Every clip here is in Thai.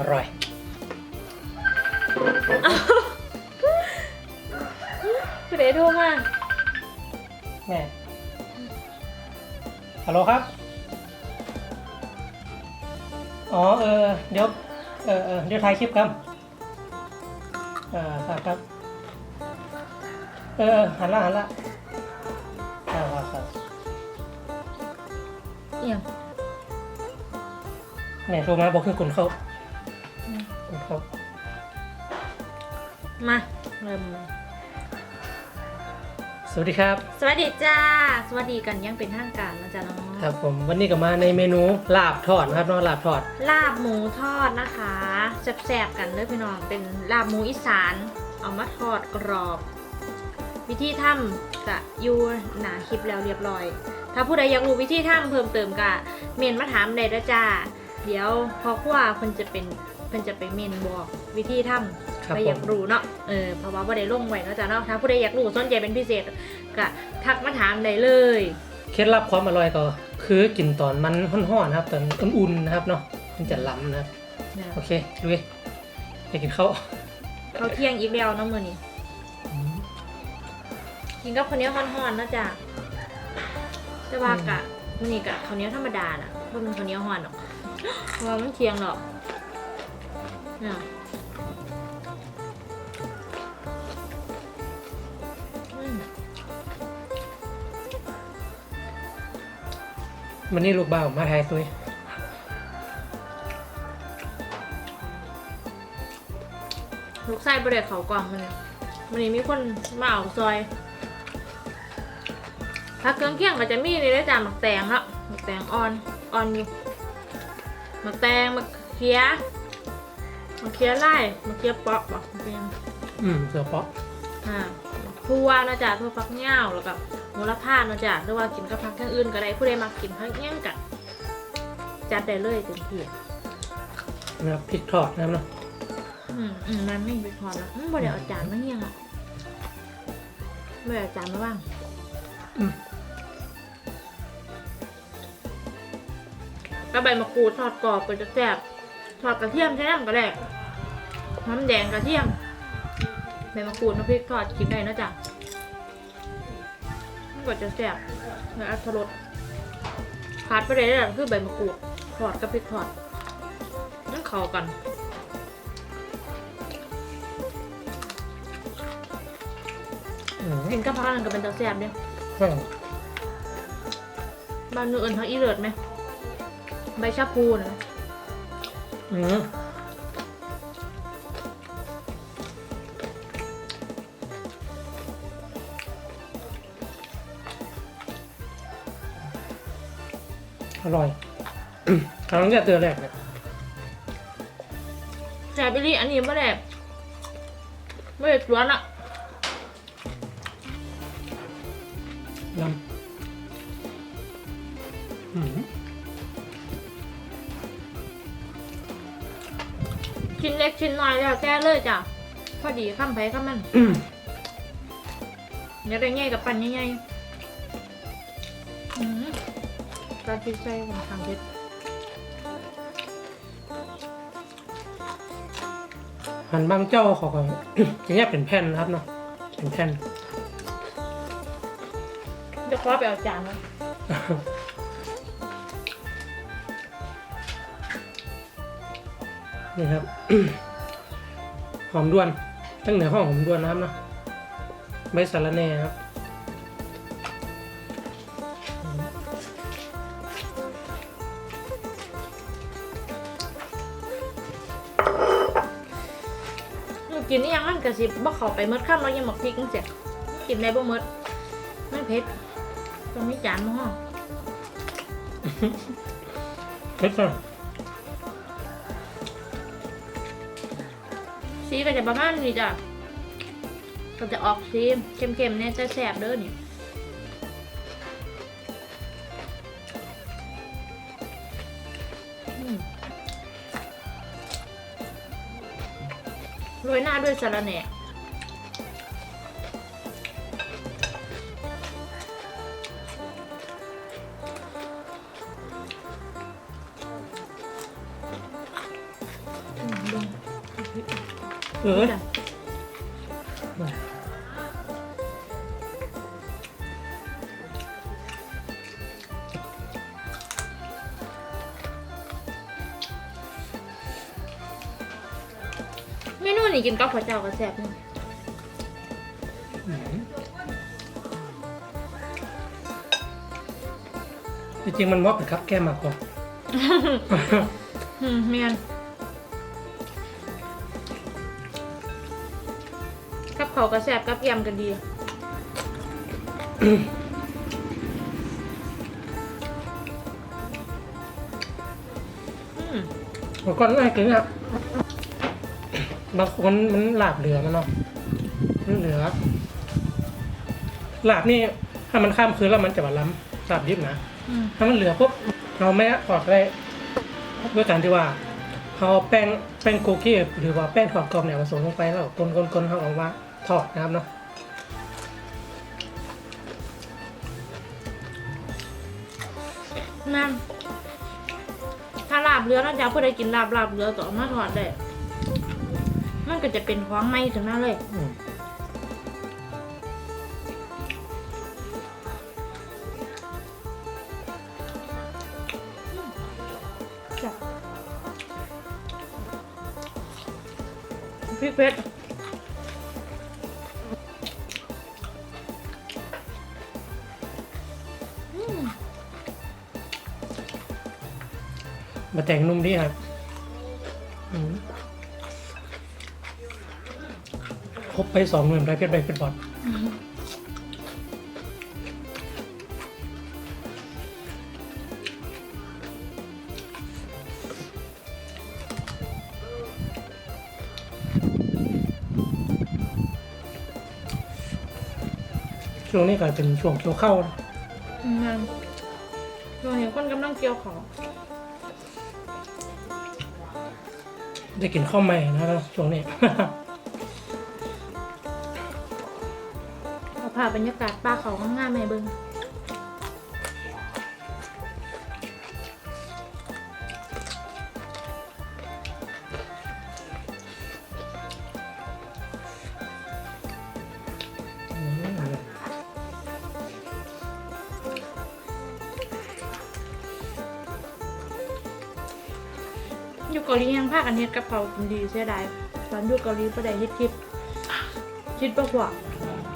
อร่อย คุณเดดูมาแม่ฮัลโหลครับ อ๋อเออเดี๋ยวเออเออเดี๋ยวถ่ายคลิปครับเออครับครับ เออเออหันละหันละครับครับครับเอี่ยมแม่โทรมาบอกคือคนเขา คนเขามาเริ่มเลยสวัสดีครับ สวัสดีจ้า สวัสดีกันยังเป็นทางการนะจ๊ะน้องครับผมวันนี้ก็มาในเมนูลาบทอดนะครับเนาะลาบทอด ลาบหมูทอดนะคะแซ่บๆกันเด้อพี่น้องเป็นลาบหมูอีสาน เอามาทอดกรอบ วิธีทำกะอยู่หนาคลิปแล้วเรียบร้อย ถ้าผู้ใดอยากรู้วิธีทำเพิ่มเติมกะเมนมาถามได้เด้อจ้าเดี๋ยวพอครัวเพิ่นจะเป็น เพิ่นจะไปเมนบอกวิธีทำครับใครผอยากมรู้เนาะเออเพราะว่าบ่ได้ลงไว้เนาะจ้ะเนาะถ้าผู้ใดอยากรู้สนใจเป็นพิเศษก็ทักมาถามได้เลย เคล็ดลับความอร่อยก็คือกินตอนมันห่อนๆนะครับตอนอุ่นๆนะครับเนาะมันจะล้ำนะครับโอเคลุยไปกินข้าวเขาเที่ยงอีกแล้วเนาะมื้อนี้กินกับข้าวเหนียวฮ้อนๆเนาะจ้ะแต่ว่ากะมื้อนี้กะข้าวเหนียวธรรมดาน่ะบ่เป็นข้าวเหนียวฮ้อนหรอกเพราะว่ามันเที่ยงหรอก เนี่ยอืมวันนี้ลูกบ่าวมาไทยตุยลูกไส้บ่ได้เข้ากล่องมื้อนี้มื้อนี้มีคนมาเอาซอย ถ้าเครื่องเคียงก็จะมีเลยนะจ๊ะหมักแตงเนาะหมักแตงอ่อนอ่อนอยู่หมักแตงหมักเขียห มักเขียไล่หมักเขียเปาะบอกเป็น อืมเสือเปาะอ่าทั่วนะจ๊ะทั่วฟักเหย้าแล้วก็โหระพานะจ๊ะหรือว่ากินกับผักอย่างอื่นก็ได้ผู้ใดมากินผักเงี้ยงกัจัดได้เลยเต็มที่นะครับพริกทอดนะครับเนาะอืมอืมมันไม่มีพอแล้วอืมบ่ได้เอาจานมาเงี้ยงอะไม่ได้เอาจานมาบ้างอืมก็ใบมะกรูดทอดกรอบก็จะแซ่บ ทอดกระเทียมใช่ไหมก็ได้น้ำแดงกระเทียมใบมะกรูดน้ำพริกทอดกินได้นะจ๊ะมันก็จะแซ่บและอัตรสขาดไปเลยนะคือใบมะกรูดทอดกับพริกทอดนั่นเข้ากันอืมกินกับผักอันนั้นก็เป็นตาแซ่บเนี่ยอืมบ้านหนูเอิญผักอีเลิศไหมใบชะพูนะ อืมอร่อย ครั้งแรกเจอแรกเนี่ยแซ่บไปรีอันนี้ไม่ได้ไม่ได้สวนอะยำอืม เล็กชิ้นน้อยแล้วแก้เลยจ้ะพอดีข้ามไปข้ามมันอืมอยากได้ง่ายกับปั่นง่ายๆอืมตอนที่ใส่ของทางเพชรหันบางเจ้าเขาก็จะแยกเป็นแผ่นนะครับเนาะเป็นแผ่นจะขอไปเอาจานมา นี่ครับ หอมด้วน ตั้งเหนือห้องหอมด้วนนะครับเนาะใบสะระแหน่ครับหนูกินนี่ยังมันกระสิบบ่เข้าไปเมดข้ามเรายังหมักพริกจังเสียกินได้บ่เมดไม่เผ็ดต้องมีจานมาห่อเผ็ดจั สีก็จะประมาณนี้จ้ะก็จะออกสีเข้มๆเนี่ยจะแสบเด้อนี่อืมรโรยหน้าด้วยสาระแหน่อืมลง เออจ้ะเมนูนี่กินกับข้าวเจ้าก็แซ่บนี่อืมจริงๆมันเหมาะกับครับแก้มมากกว่า อืมเมียน กับเขาวก็แซ่บกับยำกันดีอืมผมก็น่ากินครับบางคนมันหลาบเหลือมันเนาะมันเหลือ หลาบนี่ ถ้ามันข้ามคืนแล้วมันจะมาล้ำหลาบยิบนะอืมถ้ามันเหลือปุ๊บเราไม่ถอดได้ด้วยการที่ว่าเอาแป้งแป้งโกกี้หรือว่าแป้งทอดกรอบเนี่ยผสมลงไปแล้วกลนๆๆเขาเอามา ทอดนะครับเนาะนั่นถ้าลาบเรือนะจ๊ะผู้ใดกินลาบลาบเรือก็เอามาทอดได้ มันก็จะเป็นของไหมถึงนั้นเลยอืมจ้ะพริกเผ็ด มาแต่งนุ่มดีครับครบไปสองหมื่นไรเพชรใบเพชรบอลช่วงนี้ก็เป็นช่วงเกี่ยวข้าวนะนั่นเราเห็นคนกำลังเกี่ยวของ ได้กินข้าวใหม่นะครับช่วงนี้ เอาภาพบรรยากาศป้าเขาข้างหน้าแม่เบิง ฮ็ดกับเขาวกินดีเสียดายตอนอยู่เกาหลีประเดี๋ยวเฮ็ดคลิปคิดประกว่า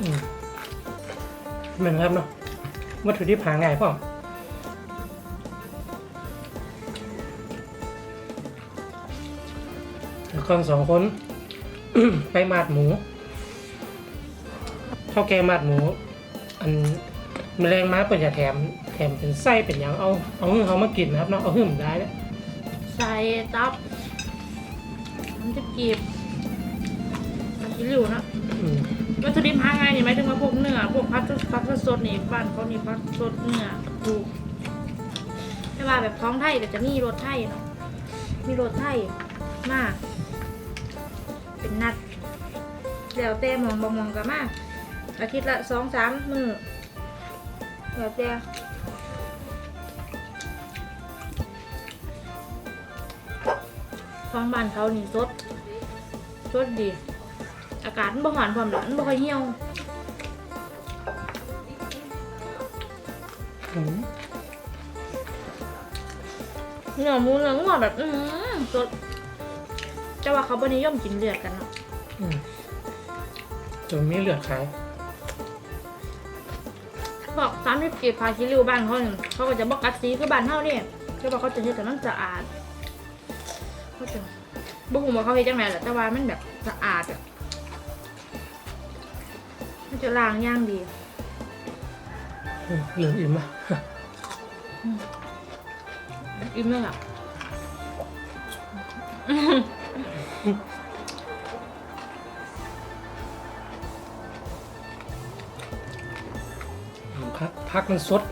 อืมเหมือนครับเนาะวัตถุดิบหาง่ายพ่อมแล้วคนสองคน ไปมาดหมูเท่าแกมาดหมู อันแมลงม้าเปิดจะแถม แถมเป็นไส้เป็นอย่างเอา เอาหึ่งเขามากินนะครับเนาะเอาหึ่มได้เนี่ยใส่ตับ มันจะกีบมันจะหลิวนะอืมวัตถุดิบหาง่ายนี่หมายถึงว่าพวกเนื้อพวกพักพักสดนี่บ้านเขานี่พักสดเนื้อถูกแต่ว่าแบบท้องไทยก็จะมีรสไทยเนาะมีรสไทยมาก เป็นนัดแล้วแต่มองบมองก็มาอาทิตย์ละสองสามมือแล้วแต่ ท้องบ้านเขานี่สดสดดี อากาศมันบ่หอนความร้อนบ่ค่อยเหี่ยวอืมเนื้อหมูเนื้องัวแบบอือหือสดแต่ว่าเขาบ่นิยมกินเลือดกันเนาะอืมจนมีเหลือดขายบอกสามสิบกีบพาคิริวบ้านเขาเนี่ยเขาก็จะบอกกัดสีคือบ้านเฮาเนี่ยแต่ว่าเขาจะเฮ็ดแต่มันสะอาด เขาจะบ่ฮู้ว่าเขาเฮ็ดจังไดแหละแต่ว่ามันแบบสะอาดอะมันจะล้างอย่างดีอืมเหลืออิ่มอะอิ่มเลยอะพักพักมันสด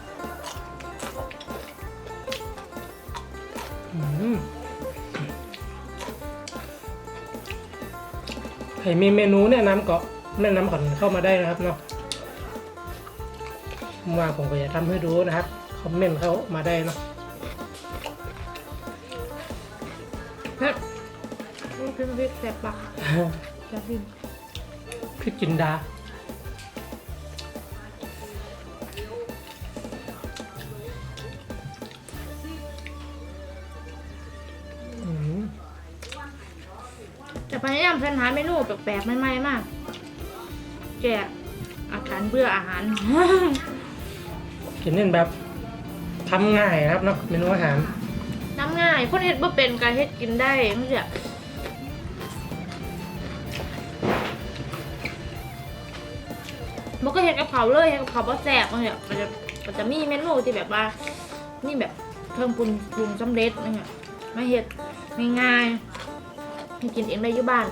อืมรมีเมนูแนะนำก็แนะนำก่อนเข้ามาได้นะครับเนาะว่าผมก็จะทำให้ดูนะครับคอมเมนต์เข้ามาได้เนาะเฮ้ยลูกพี่มาพี่แสบปากจะพิมพริกจินดา จะพยายามสรรหาเมนูแปลกๆใหม่ๆมากแกอาการเบื่ออาหาร กินเน้นแบบทำง่ายนะครับเนาะเมนูอาหารน้ำง่ายคนเฮ็ดบ่เป็นการเฮ็ดกินได้มันจะมันก็เฮ็ดกับเขาเลยเฮ็ดกับเขาวบ่แซ่บมันเนี่ยมันจะมันจะมีเมนูที่แบบว่า นี่แบบเครื่องปรุงปรุงสำเร็จนั่นเนี่ยมาเฮ็ดง่ายๆให้กินเองได้อยู่บ้าน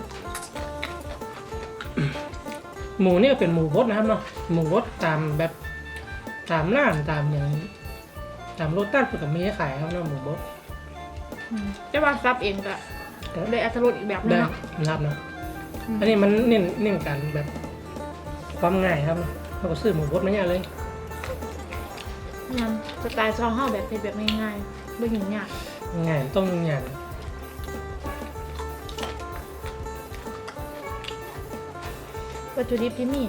หมูเนี่ยเป็นหมูบดนะครับเนาะหมูบดตามแบบตามร้านตามอย่างตามรถตั้งเปิดกับมีให้ขายครับเนาะหมูบดอืมแต่ว่าซับเองก็ได้อัตรสอีกแบบนึงได้เนาะนะครับเนาะอืมอันนี้มันเน้นเน้นกันแบบความง่ายครับเราก็ซื้อหมูบดมาเนี่ยเลยงั้นสไตล์ซองเฮาแบบเฮ็ดแบบง่ายๆบ่ยุ่งยากง่ายต้องอย่าง วัตถุดิบที่มี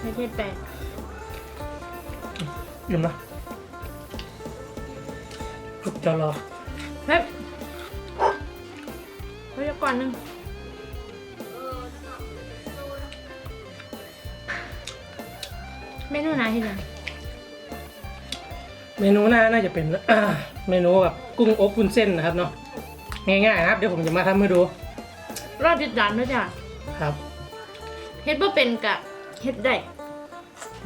เฮ็ดเฮ็ดไปลืมนะจุกจะรอเฮ้ยเฮ้ยเดี๋ยวก่อนหนึงเมนูไหนที่ไหนเมนูหน้าน่าจะเป็นเมนูแบบกุ้งอบวุ้นเส้นนะครับเนาะง่ายๆนะครับ เดี๋ยวผมจะมาทำให้ดู รอดติดตามด้วยจ้ะครับ เฮ็ดบ่เป็นกะเฮ็ดได้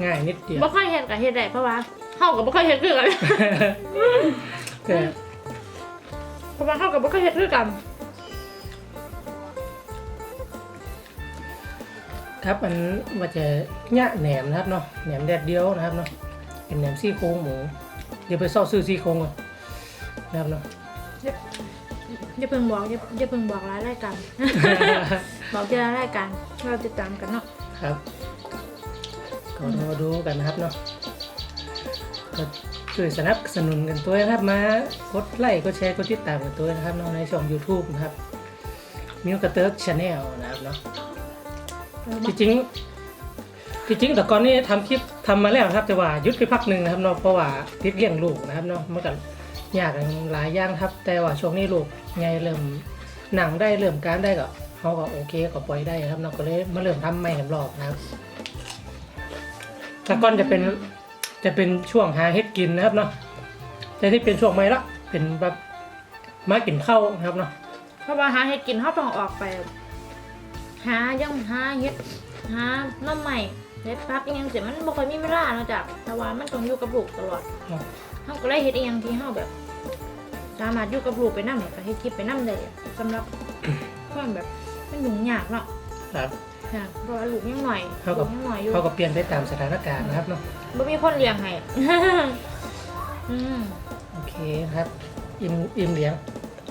ง่ายนิดเดียวบ่ค่อยเฮ็ดกะเฮ็ดได้เพราะว่าเฮาก็บ่ค่อยเฮ็ดคือกันแต่เพราะว่าเฮาก็บ่ค่อยเฮ็ดคือกันครับอันว่าจะยะแหนมนะครับเนาะแหนมแดดเดียวนะครับเนาะเป็นแหนมซี่โครงหมู เดี๋ยวไปซ่อซื้อซี่โครงก่อนนะครับเนาะ อย่าเพิ่งบอกอย่าอย่าเพิ่งบอกรายรายการ บอกทีละรายการเราติดตามกันเนาะครับก็มาดูกันนะครับเนาะก็ช่วยสนับสนุนกันตัวนะครับมากดไลค์กดแชร์กดติดตามกันตัวนะครับเนาะในช่อง YouTube นะครับมิวกระเติร์กชาแนลนะครับเนาะเออที่จริงที่จริงแต่ก่อนนี้ทำคลิปทำมาแล้วนะครับแต่ว่าหยุดไปพักหนึ่งนะครับเนาะเพราะว่าติดเลี้ยงลูกนะครับเนาะมันก็ ยากกันหลายอย่างครับ แต่ว่าช่วงนี้ลูกไงเริ่มหนังได้เริ่มการได้ก็เขาก็โอเคก็ปล่อยได้ครับเนาะก็เลยมาเริ่มทำใหม่กันรอบนะครับแต่ก่อนจะเป็นจะเป็นช่วงหาเฮ็ดกินนะครับเนาะแต่ที่เป็นช่วงใหม่ละเป็นแบบมากินข้าวนะครับเนาะเพราะว่าหาเห็ดกินเขาต้องออกไป หายังหาเห็ดหาหน้ำใหม่เห็ดพักอหยังเสียมันบ่ค่อยมีเวลาเนาะจ้ะแต่ว่ามันต้องอยู่กับลูกตลอดครับเขาก็เลยเฮ็ดอหยังที่เขาแบบ สามารถอยู่กับลูกไปนำเนี่ยก็เฮ็ดคลิปไปนำได้สำหรับความแบบมันยุ่งยากเนาะครับค่ะเพราะว่าลูกยังหน่อยเท่ากับลูกยังหน่อยอยู่เขาก็เปลี่ยนไปตามสถานการณ์นะครับเนาะบ่มีคนเลี้ยงให้ อืมโอเคครับ อิ่มอิ่มเลี้ยง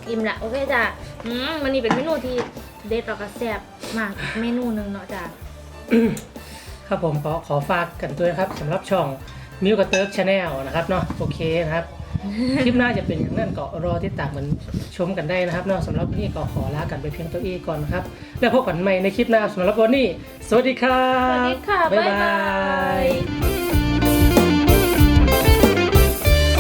อิ่มละโอเคจ้ะอืมมันนี่เป็นเมนูที่เด็ดแล้วก็แซ่บมากอีกเมนูหนึงเนาะจ้ะครับผมขอขอฝากกันด้วยนะครับสำหรับช่องมิวกระเติร์กชาแนลนะครับเนาะโอเคนะครับ คลิปหน้าจะเป็นอย่างนั้นก็รอติดตามมันชมกันได้นะครับเนาะสำหรับวันนี้ก็ขอลากันไปเพียงตัวเองก่อนนะครับ แล้วพบกันใหม่ในคลิปหน้าสำหรับวันนี้ สวัสดีครัสบวัสดีค่ะ บ๊ายบ๊ายบาบายย